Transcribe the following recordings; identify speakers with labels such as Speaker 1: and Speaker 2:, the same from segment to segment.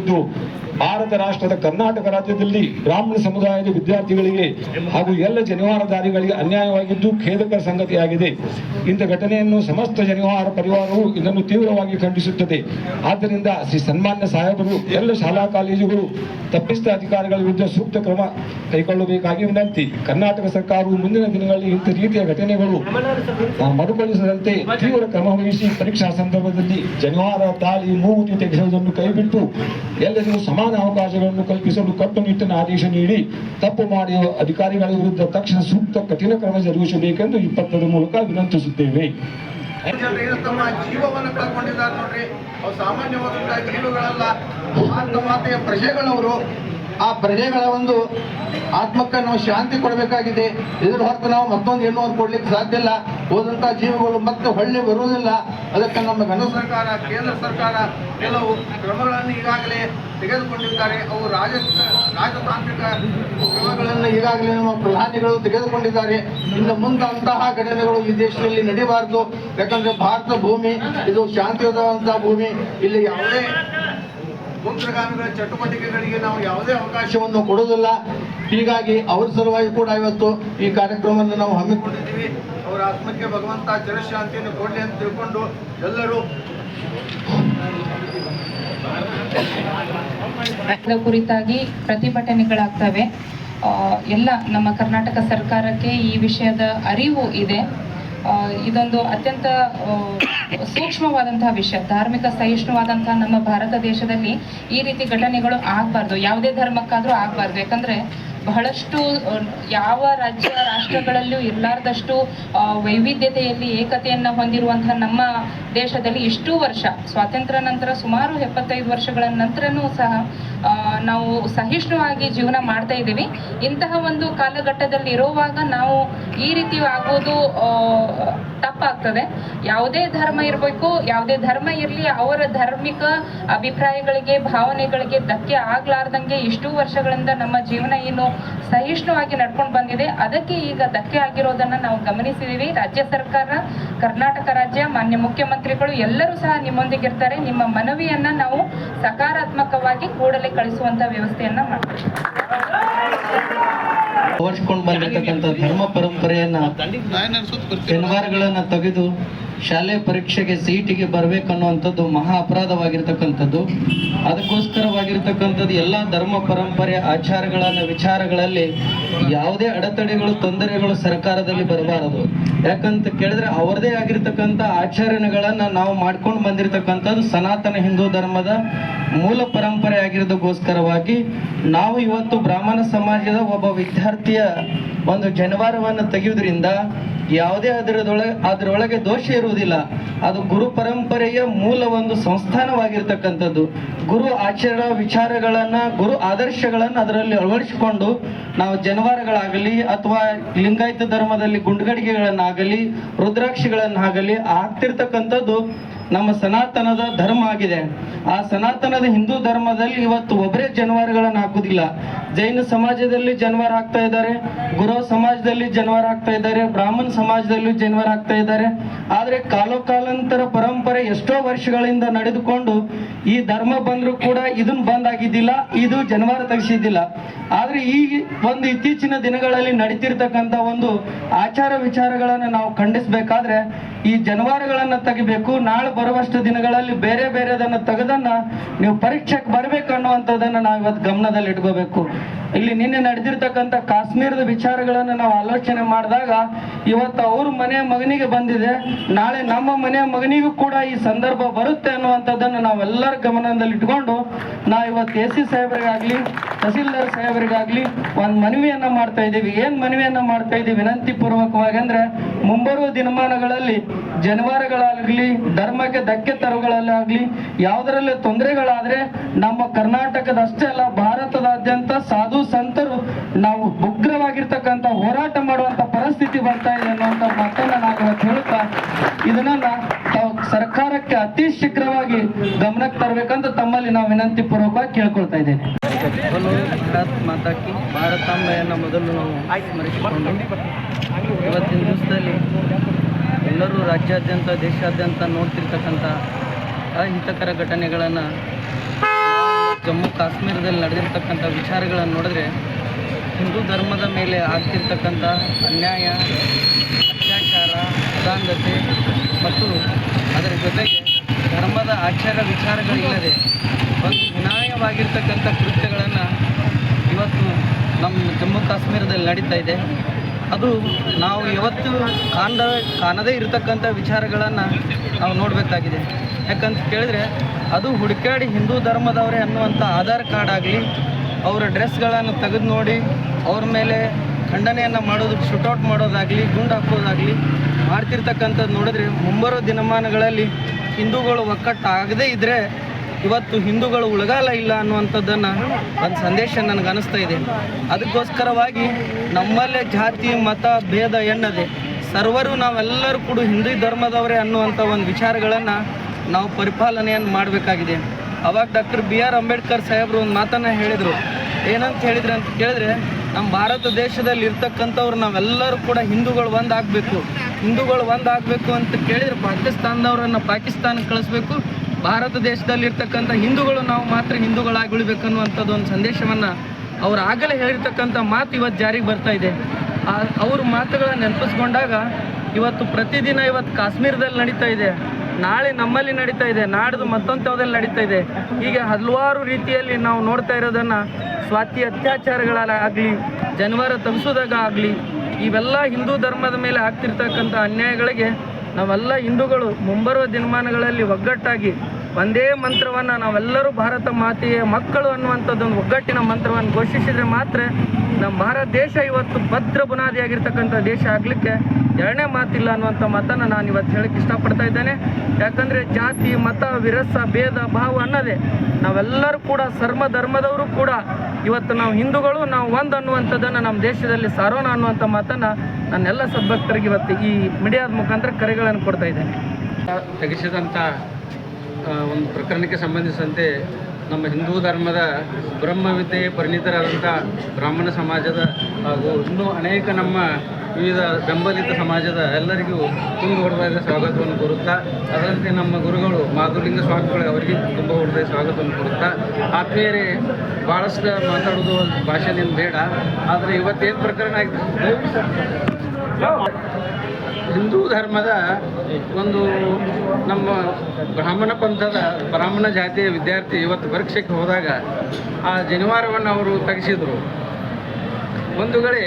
Speaker 1: ಇದ್ದು ಭಾರತ ರಾಷ್ಟ್ರದ ಕರ್ನಾಟಕ ರಾಜ್ಯದಲ್ಲಿ ಬ್ರಾಹ್ಮಣ ಸಮುದಾಯದ ವಿದ್ಯಾರ್ಥಿಗಳಿಗೆ ಹಾಗೂ ಎಲ್ಲ ಜನಿವಾರಧಾರಿಗಳಿಗೆ ಅನ್ಯಾಯವಾಗಿದ್ದು ಖೇದಕರ ಸಂಗತಿಯಾಗಿದೆ. ಇಂಥ ಘಟನೆಯನ್ನು ಸಮಸ್ತ ಜನಿವಾರ ಪರಿವಾರವು ಇದನ್ನು ತೀವ್ರವಾಗಿ ಖಂಡಿಸುತ್ತದೆ. ಆದ್ದರಿಂದ ಶ್ರೀ ಸನ್ಮಾನ್ಯ ಸಾಹೇಬರು, ಎಲ್ಲ ಶಾಲಾ ಕಾಲೇಜುಗಳು ತಪ್ಪಿಸಿದ ಅಧಿಕಾರಿಗಳ ವಿರುದ್ಧ ಸೂಕ್ತ ಕ್ರಮ ಕೈಗೊಳ್ಳಬೇಕಾಗಿ ವಿನಂತಿ. ಕರ್ನಾಟಕ ಸರ್ಕಾರವು ಮುಂದಿನ ದಿನಗಳಲ್ಲಿ ಇಂಥ ರೀತಿಯ ಘಟನೆಗಳು ಮರುಕಳಿಸದಂತೆ ತೀವ್ರ ಕ್ರಮ ವಹಿಸಿ ಪರೀಕ್ಷಾ ಸಂದರ್ಭದಲ್ಲಿ ಜನಿವಾರ ತಾಳಿ ಮೂಗುತಿ ತೆಗೆಸುವುದನ್ನು ಕೈಬಿಟ್ಟು ಎಲ್ಲರಿಗೂ ಸಮಾನ ಅವಕಾಶಗಳನ್ನು ಕಲ್ಪಿಸಲು ಕಟ್ಟುನಿಟ್ಟಿನ ಆದೇಶ ನೀಡಿ ತಪ್ಪು ಮಾಡಿರುವ ಅಧಿಕಾರಿಗಳ ವಿರುದ್ಧ ತಕ್ಷಣ ಸೂಕ್ತ ಕಠಿಣ ಕ್ರಮ ಜರುಗಿಸಬೇಕೆಂದು ಈ ಪತ್ರದ ಮೂಲಕ ವಿನಂತಿಸುತ್ತೇವೆ.
Speaker 2: ತಮ್ಮ ಜೀವವನ್ನು ನೋಡ್ರಿ. ಸಾಮಾನ್ಯವಾದಂತಹ ಮಾತೆಯ ಪ್ರಜೆಗಳವರು ಆ ಪ್ರಜೆಗಳ ಒಂದು ಆತ್ಮಕ್ಕೆ ನಾವು ಶಾಂತಿ ಕೊಡಬೇಕಾಗಿದೆ. ಇದರ ಹೊರತು ನಾವು ಮತ್ತೊಂದು ಹೆಣ್ಣು ಒಂದು ಕೊಡ್ಲಿಕ್ಕೆ ಸಾಧ್ಯ ಇಲ್ಲ. ಹೋದಂತಹ ಜೀವಗಳು ಮತ್ತೆ ಹೊಳ್ಳಿ ಬರುವುದಿಲ್ಲ. ಅದಕ್ಕೆ ನಮ್ಮ ಘನ ಸರ್ಕಾರ, ಕೇಂದ್ರ ಸರ್ಕಾರ ಕೆಲವು ಕ್ರಮಗಳನ್ನು ಈಗಾಗಲೇ ತೆಗೆದುಕೊಂಡಿದ್ದಾರೆ. ಅವು ರಾಜ, ರಾಜತಾಂತ್ರಿಕ ಕ್ರಮಗಳನ್ನು ಈಗಾಗಲೇ ನಮ್ಮ ಪ್ರಧಾನಿಗಳು ತೆಗೆದುಕೊಂಡಿದ್ದಾರೆ. ಇನ್ನು ಮುಂದೆ ಅಂತಹ ಘಟನೆಗಳು ಈ ದೇಶದಲ್ಲಿ ನಡೆಯಬಾರದು ಯಾಕಂದ್ರೆ ಭಾರತ ಭೂಮಿ, ಇದು ಶಾಂತಿಯುತವಾದಂತಹ ಭೂಮಿ. ಇಲ್ಲಿ ಯಾವುದೇ ಮುಂತ್ರಗಾಮಿಗಳ ಚಟುವಟಿಕೆಗಳಿಗೆ ನಾವು ಯಾವುದೇ ಅವಕಾಶವನ್ನು ಕೊಡುವುದಿಲ್ಲ. ಹೀಗಾಗಿ ಅವ್ರ ಸಲುವಾಗಿ ಕೂಡ ಇವತ್ತು ಈ ಕಾರ್ಯಕ್ರಮವನ್ನು ನಾವು ಹಮ್ಮಿಕೊಂಡಿದ್ದೀವಿ. ಅವರ ಆತ್ಮಕ್ಕೆ ಭಗವಂತ ಚಿರಶಾಂತಿಯನ್ನು ಕೊಡಲಿ ಅಂತ ತಿಳ್ಕೊಂಡು ಎಲ್ಲರೂ
Speaker 3: ಕುರಿತಾಗಿ ಪ್ರತಿಭಟನೆಗಳಾಗ್ತವೆ. ಎಲ್ಲ ನಮ್ಮ ಕರ್ನಾಟಕ ಸರ್ಕಾರಕ್ಕೆ ಈ ವಿಷಯದ ಅರಿವು ಇದೆ. ಇದೊಂದು ಅತ್ಯಂತ ಸೂಕ್ಷ್ಮವಾದಂತಹ ವಿಷಯ, ಧಾರ್ಮಿಕ ಸಹಿಷ್ಣುವಾದಂತಹ ನಮ್ಮ ಭಾರತ ದೇಶದಲ್ಲಿ ಈ ರೀತಿ ಘಟನೆಗಳು ಆಗಬಾರ್ದು, ಯಾವುದೇ ಧರ್ಮಕ್ಕಾದ್ರೂ ಆಗಬಾರ್ದು. ಯಾಕಂದ್ರೆ ಬಹಳಷ್ಟು ಯಾವ ರಾಜ್ಯ ರಾಷ್ಟ್ರಗಳಲ್ಲೂ ಇರಲಾರ್ದಷ್ಟು ವೈವಿಧ್ಯತೆಯಲ್ಲಿ ಏಕತೆಯನ್ನು ಹೊಂದಿರುವಂತಹ ನಮ್ಮ ದೇಶದಲ್ಲಿ ಇಷ್ಟು ವರ್ಷ, ಸ್ವಾತಂತ್ರ್ಯ ನಂತರ ಸುಮಾರು ಎಪ್ಪತ್ತೈದು ವರ್ಷಗಳ ನಂತರನೂ ಸಹ ನಾವು ಸಹಿಷ್ಣುವಾಗಿ ಜೀವನ ಮಾಡ್ತಾ ಇದ್ದೀವಿ. ಇಂತಹ ಒಂದು ಕಾಲಘಟ್ಟದಲ್ಲಿ ಇರುವಾಗ ನಾವು ಈ ರೀತಿ ಆಗೋದು ತಪ್ಪಾಗ್ತದೆ. ಯಾವುದೇ ಧರ್ಮ ಇರಬೇಕು, ಯಾವುದೇ ಧರ್ಮ ಇರಲಿ, ಅವರ ಧಾರ್ಮಿಕ ಅಭಿಪ್ರಾಯಗಳಿಗೆ, ಭಾವನೆಗಳಿಗೆ ಧಕ್ಕೆ ಆಗ್ಲಾರ್ದಂಗೆ ಇಷ್ಟು ವರ್ಷಗಳಿಂದ ನಮ್ಮ ಜೀವನ ಏನು ಸಹಿಷ್ಣುವಾಗಿ ನಡ್ಕೊಂಡು ಬಂದಿದೆ. ಅದಕ್ಕೆ ಈಗ ಧಕ್ಕೆ ಆಗಿರೋದನ್ನ ನಾವು ಗಮನಿಸಿದ್ದೀವಿ ರಾಜ್ಯ ಸರ್ಕಾರ ಕರ್ನಾಟಕ ರಾಜ್ಯ ಮಾನ್ಯ ಮುಖ್ಯಮಂತ್ರಿಗಳು ಎಲ್ಲರೂ ಸಹ ನಿಮ್ಮೊಂದಿಗೆ ಇರ್ತಾರೆ. ನಿಮ್ಮ ಮನವಿಯನ್ನ ನಾವು ಸಕಾರಾತ್ಮಕವಾಗಿ ಕೂಡಲೇ ಕಳಿಸುವಂತ ವ್ಯವಸ್ಥೆಯನ್ನ ಮಾಡ್ತೀವಿ.
Speaker 4: ಬಂದಿರತಕ್ಕಂಥ ಧರ್ಮ ಪರಂಪರೆಯನ್ನ ಶನಿವಾರಗಳನ್ನ ತೆಗೆದು ಶಾಲೆ ಪರೀಕ್ಷೆಗೆ ಸಿಇಟಿಗೆ ಬರ್ಬೇಕನ್ನುವಂಥದ್ದು ಮಹಾ ಅಪರಾಧವಾಗಿರ್ತಕ್ಕಂಥದ್ದು. ಅದಕ್ಕೋಸ್ಕರವಾಗಿರ್ತಕ್ಕಂಥದ್ದು ಎಲ್ಲ ಧರ್ಮ ಪರಂಪರೆ ಆಚಾರಗಳನ್ನ ವಿಚಾರಗಳಲ್ಲಿ ಯಾವುದೇ ಅಡೆತಡೆಗಳು, ತೊಂದರೆಗಳು ಸರ್ಕಾರದಲ್ಲಿ ಬರಬಾರದು. ಯಾಕಂತ ಕೇಳಿದ್ರೆ ಅವರದೇ ಆಗಿರ್ತಕ್ಕಂಥ ಆಚರಣೆಗಳನ್ನ ನಾವು ಮಾಡ್ಕೊಂಡು ಬಂದಿರತಕ್ಕಂಥದ್ದು ಸನಾತನ ಹಿಂದೂ ಧರ್ಮದ ಮೂಲ ಪರಂಪರೆ ಆಗಿರೋದಕ್ಕೋಸ್ಕರವಾಗಿ ನಾವು ಇವತ್ತು ಬ್ರಾಹ್ಮಣ ಸಮಾಜದ ಒಬ್ಬ ವಿದ್ಯಾರ್ಥಿಯ ಒಂದು ಜನವಾರವನ್ನು ತೆಗೆಯುವುದರಿಂದ ಯಾವುದೇ ಅದರದೊಳಗೆ ಅದರೊಳಗೆ ದೋಷ ಇರುವುದಿಲ್ಲ ಅದು ಗುರು ಪರಂಪರೆಯ ಮೂಲ ಒಂದು ಸಂಸ್ಥಾನವಾಗಿರ್ತಕ್ಕಂಥದ್ದು. ಗುರು ಆಚರಣಾ ವಿಚಾರಗಳನ್ನ, ಗುರು ಆದರ್ಶಗಳನ್ನ ಅದರಲ್ಲಿ ಅಳವಡಿಸಿಕೊಂಡು ನಾವು ಜನವಾರಗಳಾಗಲಿ ಅಥವಾ ಲಿಂಗಾಯತ ಧರ್ಮದಲ್ಲಿ ಗುಂಡ್ಗಡಿಗೆಗಳನ್ನಾಗಲಿ, ರುದ್ರಾಕ್ಷಿಗಳನ್ನಾಗಲಿ ಆಗ್ತಿರ್ತಕ್ಕಂಥದ್ದು ನಮ್ಮ ಸನಾತನದ ಧರ್ಮ ಆಗಿದೆ. ಆ ಸನಾತನದ ಹಿಂದೂ ಧರ್ಮದಲ್ಲಿ ಇವತ್ತು ಒಬ್ಬರೇ ಜನವಾರಗಳನ್ನು ಹಾಕುದಿಲ್ಲ. ಜೈನ ಸಮಾಜದಲ್ಲಿ ಜನವಾರ ಆಗ್ತಾ ಇದ್ದಾರೆ, ಗುರು ಸಮಾಜದಲ್ಲಿ ಜನವಾರ ಆಗ್ತಾ ಇದ್ದಾರೆ, ಬ್ರಾಹ್ಮಣ ಸಮಾಜದಲ್ಲೂ ಜನವಾರ ಆಗ್ತಾ ಇದ್ದಾರೆ. ಆದರೆ ಕಾಲೋಕಾಲಾಂತರ ಪರಂಪರೆ ಎಷ್ಟೋ ವರ್ಷಗಳಿಂದ ನಡೆದುಕೊಂಡು ಈ ಧರ್ಮ ಬಂದರೂ ಕೂಡ ಇದನ್ನ ಬಂದ್ ಆಗಿದ್ದಿಲ್ಲ, ಇದು ಜನವಾರ ತೆಗೆಸಿದ್ದಿಲ್ಲ. ಆದರೆ ಈ ಒಂದು ಇತ್ತೀಚಿನ ದಿನಗಳಲ್ಲಿ ನಡೀತಿರ್ತಕ್ಕಂಥ ಒಂದು ಆಚಾರ ವಿಚಾರಗಳನ್ನು ನಾವು ಖಂಡಿಸ್ಬೇಕಾದ್ರೆ ಈ ಜನವಾರಗಳನ್ನ ತೆಗಿಬೇಕು, ನಾಳೆ ಬರುವಷ್ಟು ದಿನಗಳಲ್ಲಿ ಬೇರೆ ಬೇರೆದನ್ನ ತೆಗೆದನ್ನ ನೀವು ಪರೀಕ್ಷೆಗೆ ಬರ್ಬೇಕು ಅನ್ನುವಂಥದ್ದನ್ನ ನಾವು ಇವತ್ತು ಗಮನದಲ್ಲಿ ಇಟ್ಕೋಬೇಕು. ಇಲ್ಲಿ ನಿನ್ನೆ ನಡೆದಿರ್ತಕ್ಕಂಥ ಕಾಶ್ಮೀರದ ವಿಚಾರಗಳನ್ನು ನಾವು ಆಲೋಚನೆ ಮಾಡಿದಾಗ ಇವತ್ತು ಅವ್ರ ಮನೆಯ ಮಗನಿಗೆ ಬಂದಿದೆ. ನಾಳೆ ನಮ್ಮ ಮನೆಯ ಮಗನಿಗೂ ಕೂಡ ಈ ಸಂದರ್ಭ ಬರುತ್ತೆ ಅನ್ನುವಂಥದ್ದನ್ನು ನಾವೆಲ್ಲರ ಗಮನದಲ್ಲಿ ಇಟ್ಕೊಂಡು ನಾವು ಇವತ್ತು ಎ ಸಿ ಸಾಹೇಬರಿಗಾಗ್ಲಿ, ತಹಸೀಲ್ದಾರ್ ಸಾಹೇಬರಿಗಾಗ್ಲಿ ಒಂದು ಮನವಿಯನ್ನ ಮಾಡ್ತಾ ಇದ್ದೀವಿ ಏನ್ ಮನವಿಯನ್ನ ಮಾಡ್ತಾ ಇದ್ದೀವಿ ವಿನಂತಿ ಪೂರ್ವಕವಾಗಿ ಅಂದ್ರೆ ಮುಂಬರುವ ದಿನಮಾನಗಳಲ್ಲಿ ಜನವಾರಗಳಾಗಲಿ, ಧರ್ಮಕ್ಕೆ ಧಕ್ಕೆ ತರುಗಳಲ್ಲಾಗ್ಲಿ, ಯಾವುದರಲ್ಲೇ ತೊಂದರೆಗಳಾದ್ರೆ ನಮ್ಮ ಕರ್ನಾಟಕದ ಅಷ್ಟೇ ಅಲ್ಲ, ಭಾರತದಾದ್ಯಂತ ಸಾಧು ಸಂತರು ನಾವು ಉಗ್ರವಾಗಿರ್ತಕ್ಕಂಥ ಹೋರಾಟ ಮಾಡುವಂತ ಪರಿಸ್ಥಿತಿ ಬರ್ತಾ ಇದೆ ಅನ್ನುವಂಥ ಮಾತನ್ನ ಇವತ್ತು ಹೇಳ್ತಾ ಇದನ್ನ ತಾವು ಸರ್ಕಾರಕ್ಕೆ ಅತಿ ಶೀಘ್ರವಾಗಿ ಗಮನಕ್ಕೆ ತರಬೇಕಂತ ತಮ್ಮಲ್ಲಿ ನಾವು ವಿನಂತಿ ಪೂರ್ವಕವಾಗಿ ಕೇಳ್ಕೊಳ್ತಾ ಇದ್ದೇನೆ.
Speaker 5: ಮಾತಾಕಿ ಮೊದಲು ನಾವು ಇವತ್ತಿನ ದಿವಸದಲ್ಲಿ ಎಲ್ಲರೂ ರಾಜ್ಯಾದ್ಯಂತ, ದೇಶಾದ್ಯಂತ ನೋಡ್ತಿರ್ತಕ್ಕಂಥ ಅಹಿತಕರ ಘಟನೆಗಳನ್ನು
Speaker 4: ಜಮ್ಮು ಕಾಶ್ಮೀರದಲ್ಲಿ ನಡೆದಿರ್ತಕ್ಕಂಥ ವಿಚಾರಗಳನ್ನು ನೋಡಿದ್ರೆ ಹಿಂದೂ ಧರ್ಮದ ಮೇಲೆ ಆಗ್ತಿರ್ತಕ್ಕಂಥ ಅನ್ಯಾಯ, ಅತ್ಯಾಚಾರ ಅಸಾಂಗತೆ ಮತ್ತು ಅದರ ಜೊತೆಗೆ ಧರ್ಮದ ಆಚಾರ ವಿಚಾರಗಳಿಲ್ಲದೆ ಒಂದು ಹೀನಾಯವಾಗಿರ್ತಕ್ಕಂಥ ಕೃತ್ಯಗಳನ್ನು ಇವತ್ತು ನಮ್ಮ ಜಮ್ಮು ಕಾಶ್ಮೀರದಲ್ಲಿ ನಡೀತಾ ಇದೆ. ಅದು ನಾವು ಯಾವತ್ತೂ ಕಾಣದ ಕಾಣದೇ ಇರತಕ್ಕಂಥ ವಿಚಾರಗಳನ್ನು ನಾವು ನೋಡಬೇಕಾಗಿದೆ. ಯಾಕಂತ ಕೇಳಿದ್ರೆ ಅದು ಹುಡುಕಾಡಿ ಹಿಂದೂ ಧರ್ಮದವರೇ ಅನ್ನುವಂಥ ಆಧಾರ್ ಕಾರ್ಡ್ ಆಗಲಿ, ಅವರ ಡ್ರೆಸ್ಗಳನ್ನು ತೆಗೆದು ನೋಡಿ, ಅವ್ರ ಮೇಲೆ ಖಂಡನೆಯನ್ನು ಮಾಡೋದು ಶೂಟೌಟ್ ಮಾಡೋದಾಗಲಿ, ಗುಂಡು ಹಾಕೋದಾಗಲಿ ಮಾಡ್ತಿರ್ತಕ್ಕಂಥದ್ದು ನೋಡಿದ್ರೆ ಮುಂಬರೋ ದಿನಮಾನಗಳಲ್ಲಿ ಹಿಂದೂಗಳು ಒಕ್ಕಟ್ಟಾಗದೇ ಇದ್ದರೆ ಇವತ್ತು ಹಿಂದೂಗಳು ಉಳಗಾಲ ಇಲ್ಲ ಅನ್ನುವಂಥದ್ದನ್ನು ಒಂದು ಸಂದೇಶ ನನಗೆ ಅನಿಸ್ತಾ ಇದೆ. ಅದಕ್ಕೋಸ್ಕರವಾಗಿ ನಮ್ಮಲ್ಲೇ ಜಾತಿ, ಮತ, ಭೇದ ಎನ್ನದೆ ಸರ್ವರು ನಾವೆಲ್ಲರೂ ಕೂಡ ಹಿಂದೂ ಧರ್ಮದವರೇ ಅನ್ನುವಂಥ ಒಂದು ವಿಚಾರಗಳನ್ನು ನಾವು ಪರಿಪಾಲನೆಯನ್ನು ಮಾಡಬೇಕಾಗಿದೆ. ಅವಾಗ ಡಾಕ್ಟರ್ ಬಿ ಆರ್ ಅಂಬೇಡ್ಕರ್ ಸಾಹೇಬರು ಒಂದು ಮಾತನ್ನು ಹೇಳಿದರು. ಏನಂತ ಹೇಳಿದ್ರೆ ಅಂತ ಕೇಳಿದ್ರೆ, ನಮ್ಮ ಭಾರತ ದೇಶದಲ್ಲಿ ಇರ್ತಕ್ಕಂಥವ್ರು ನಾವೆಲ್ಲರೂ ಕೂಡ ಹಿಂದೂಗಳು ಒಂದಾಗಬೇಕು. ಹಿಂದೂಗಳು ಒಂದಾಗಬೇಕು ಅಂತ ಕೇಳಿದ್ರೆ ಪಾಕಿಸ್ತಾನದವರನ್ನು ಪಾಕಿಸ್ತಾನಕ್ಕೆ ಕಳಿಸ್ಬೇಕು. ಭಾರತ ದೇಶದಲ್ಲಿ ಇರ್ತಕ್ಕಂಥ ಹಿಂದೂಗಳು ನಾವು ಮಾತ್ರ ಹಿಂದೂಗಳಾಗಿ ಉಳಿಬೇಕನ್ನುವಂಥದ್ದು ಒಂದು ಸಂದೇಶವನ್ನು ಅವರು ಆಗಲೇ ಹೇಳಿರ್ತಕ್ಕಂಥ ಮಾತು ಇವತ್ತು ಜಾರಿಗೆ ಬರ್ತಾ ಇದೆ. ಅವ್ರ ಮಾತುಗಳನ್ನು ನೆನಪಿಸ್ಕೊಂಡಾಗ ಇವತ್ತು ಪ್ರತಿದಿನ ಇವತ್ತು ಕಾಶ್ಮೀರದಲ್ಲಿ ನಡೀತಾ ಇದೆ. ನಾಳೆ ನಮ್ಮಲ್ಲಿ ನಡೀತಾ ಇದೆ. ನಾಡ್ದು ಮತ್ತೊಂದು ಯಾವುದಲ್ಲಿ ನಡೀತಾ ಇದೆ. ಹೀಗೆ ಹಲವಾರು ರೀತಿಯಲ್ಲಿ ನಾವು ನೋಡ್ತಾ ಇರೋದನ್ನು ಸ್ವಾತಿ ಅತ್ಯಾಚಾರಗಳಾಗಲಿ ಜನವರ ತಗ್ಸೋದಾಗ ಆಗಲಿ, ಇವೆಲ್ಲ ಹಿಂದೂ ಧರ್ಮದ ಮೇಲೆ ಆಗ್ತಿರ್ತಕ್ಕಂಥ ಅನ್ಯಾಯಗಳಿಗೆ ನಾವೆಲ್ಲ ಹಿಂದೂಗಳು ಮುಂಬರುವ ದಿನಮಾನಗಳಲ್ಲಿ ಒಗ್ಗಟ್ಟಾಗಿ ಒಂದೇ ಮಂತ್ರವನ್ನು ನಾವೆಲ್ಲರೂ ಭಾರತ ಮಾತೆಯ, ಮಕ್ಕಳು ಅನ್ನುವಂಥದ್ದೊಂದು ಒಗ್ಗಟ್ಟಿನ ಮಂತ್ರವನ್ನು ಘೋಷಿಸಿದ್ರೆ ಮಾತ್ರ ನಮ್ಮ ಭಾರತ ದೇಶ ಇವತ್ತು ಭದ್ರ ಬುನಾದಿಯಾಗಿರ್ತಕ್ಕಂಥ ದೇಶ ಆಗಲಿಕ್ಕೆ ಎರಡನೇ ಮಾತಿಲ್ಲ ಅನ್ನುವಂಥ ಮಾತನ್ನು ನಾನು ಇವತ್ತು ಹೇಳಕ್ಕೆ ಇಷ್ಟಪಡ್ತಾ ಇದ್ದೇನೆ. ಯಾಕಂದರೆ ಜಾತಿ, ಮತ, ವಿರಸ, ಭೇದ, ಭಾವ ಅನ್ನೋದೇ ನಾವೆಲ್ಲರೂ ಕೂಡ ಸರ್ಮ ಧರ್ಮದವರು ಕೂಡ ಇವತ್ತು ನಾವು ಹಿಂದೂಗಳು, ನಾವು ಒಂದು ಅನ್ನುವಂಥದ್ದನ್ನು ನಮ್ಮ ದೇಶದಲ್ಲಿ ಸಾರೋಣ ಅನ್ನುವಂಥ ಮಾತನ್ನು ನನ್ನೆಲ್ಲ ಸದ್ಭಕ್ತರಿಗೆ ಇವತ್ತು ಈ ಮೀಡಿಯಾದ ಮುಖಾಂತರ ಕರೆಗಳನ್ನು ಕೊಡ್ತಾ ಇದ್ದೇನೆ.
Speaker 6: ತೆಗೆಸಿದಂಥ ಒಂದು ಪ್ರಕರಣಕ್ಕೆ ಸಂಬಂಧಿಸಿದಂತೆ ನಮ್ಮ ಹಿಂದೂ ಧರ್ಮದ ಬ್ರಹ್ಮವಿದ್ಯೆ ಪರಿಣಿತರಾದಂಥ ಬ್ರಾಹ್ಮಣ ಸಮಾಜದ ಹಾಗೂ ಇನ್ನೂ ಅನೇಕ ನಮ್ಮ ವಿವಿಧ ಬೆಂಬಲಿತ ಸಮಾಜದ ಎಲ್ಲರಿಗೂ ತುಂಬ ಹೊಡೆದ ಸ್ವಾಗತವನ್ನು ಕೋರುತ್ತಾ ಅದರಂತೆ ನಮ್ಮ ಗುರುಗಳು ಮಾಧುಲಿಂಗ ಸ್ವಾಮಿಗಳು ಅವರಿಗೆ ತುಂಬ ಹೊಡೆದ ಸ್ವಾಗತವನ್ನು ಕೊಡುತ್ತಾ, ಆತ್ಮೀಯರೇ ಭಾಳಷ್ಟು ಮಾತಾಡೋದು ಭಾಷೆನೇನು ಬೇಡ, ಆದರೆ ಇವತ್ತೇನು ಪ್ರಕರಣ ಆಗಿದೆ? ಹಿಂದೂ ಧರ್ಮದ ಒಂದು ನಮ್ಮ ಬ್ರಾಹ್ಮಣ ಪಂಥದ, ಬ್ರಾಹ್ಮಣ ಜಾತಿಯ ವಿದ್ಯಾರ್ಥಿ ಇವತ್ತು ಪರೀಕ್ಷೆಗೆ ಹೋದಾಗ ಆ ಜನಿವಾರವನ್ನು ಅವರು ತೆಗೆಸಿದರು. ಒಂದು ಕಡೆ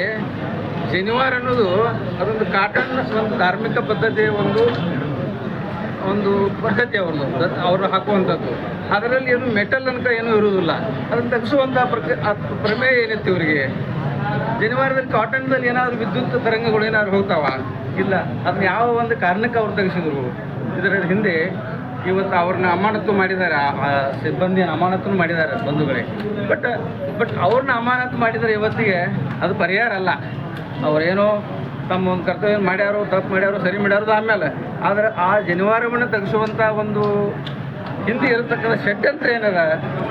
Speaker 6: ಜನಿವಾರ ಅನ್ನೋದು ಅದೊಂದು ಕಾಟನ್ ಒಂದು ಧಾರ್ಮಿಕ ಪದ್ಧತಿಯ ಒಂದು ಒಂದು ಪದ್ಧತಿ ಅವ್ರದ್ದು ಅವರು ಹಾಕುವಂಥದ್ದು. ಅದರಲ್ಲಿ ಏನು ಮೆಟಲ್ ಅನ್ಕ ಏನೂ ಇರುವುದಿಲ್ಲ. ಅದನ್ನು ತೆಗೆಸುವಂಥ ಪ್ರಕ ಪ್ರಮೇಯ ಏನಿತ್ತು ಇವರಿಗೆ? ಜನಿವಾರದಲ್ಲಿ ಕಾಟನ್ದಲ್ಲಿ ಏನಾದರೂ ವಿದ್ಯುತ್ ತರಂಗಗಳು ಏನಾದ್ರು ಹೋಗ್ತಾವ? ಇಲ್ಲ. ಅದನ್ನ ಯಾವ ಒಂದು ಕಾರಣಕ್ಕೆ ಅವ್ರು ತೆಗೆಸಿದ್ರು? ಇದರ ಹಿಂದೆ ಇವತ್ತು ಅವ್ರನ್ನ ಅಮಾನತು ಮಾಡಿದ್ದಾರೆ. ಆ- ಅಮಾನತು ಮಾಡಿದ್ದಾರೆ ಬಂಧುಗಳೇ. ಬಟ್ ಬಟ್ ಅವ್ರನ್ನ ಅಮಾನತು ಮಾಡಿದರೆ ಇವತ್ತಿಗೆ ಅದು ಪರಿಹಾರ ಅಲ್ಲ. ಅವರೇನೋ ತಮ್ಮ ಒಂದು ಕರ್ತವ್ಯ ಮಾಡ್ಯಾರೋ, ತಪ್ಪು ಮಾಡ್ಯಾರೋ, ಸರಿ ಮಾಡ್ಯಾರೋ ಆಮೇಲೆ ಆದರೆ ಆ ಜನಿವಾರವನ್ನು ತೆಗೆಸುವಂಥ ಒಂದು ಹಿಂದೆ ಇರತಕ್ಕಂಥ ಷಡ್ಯಂತ್ರ ಏನದ?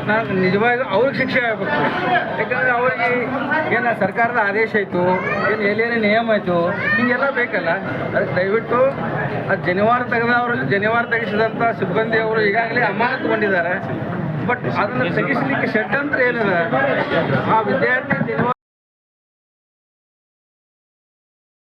Speaker 6: ನಾನು ನಿಜವಾಗಿ ಅವ್ರಿಗೆ ಶಿಕ್ಷೆ ಆಗಬೇಕು. ಯಾಕಂದ್ರೆ ಅವರಿಗೆ ಏನು ಸರ್ಕಾರದ ಆದೇಶ ಆಯಿತು, ಏನು ಎಲ್ಲೇನೇ ನಿಯಮ ಆಯಿತು, ಹಿಂಗೆಲ್ಲ ಬೇಕಲ್ಲ. ಅದಕ್ಕೆ ದಯವಿಟ್ಟು ಆ ಜನಿವಾರ ತೆಗೆದವರು ಜನಿವಾರ ತೆಗೆಸಿದಂಥ ಸಿಬ್ಬಂದಿ ಅವರು ಈಗಾಗಲೇ ಅಮಾನತುಗೊಂಡಿದ್ದಾರೆ ಬಟ್ ಅದನ್ನು ತೆಗಿಸ್ಲಿಕ್ಕೆ ಷಡ್ಯಂತ್ರ ಏನದ? ಆ ವಿದ್ಯಾರ್ಥಿ ಜನಿವಾರ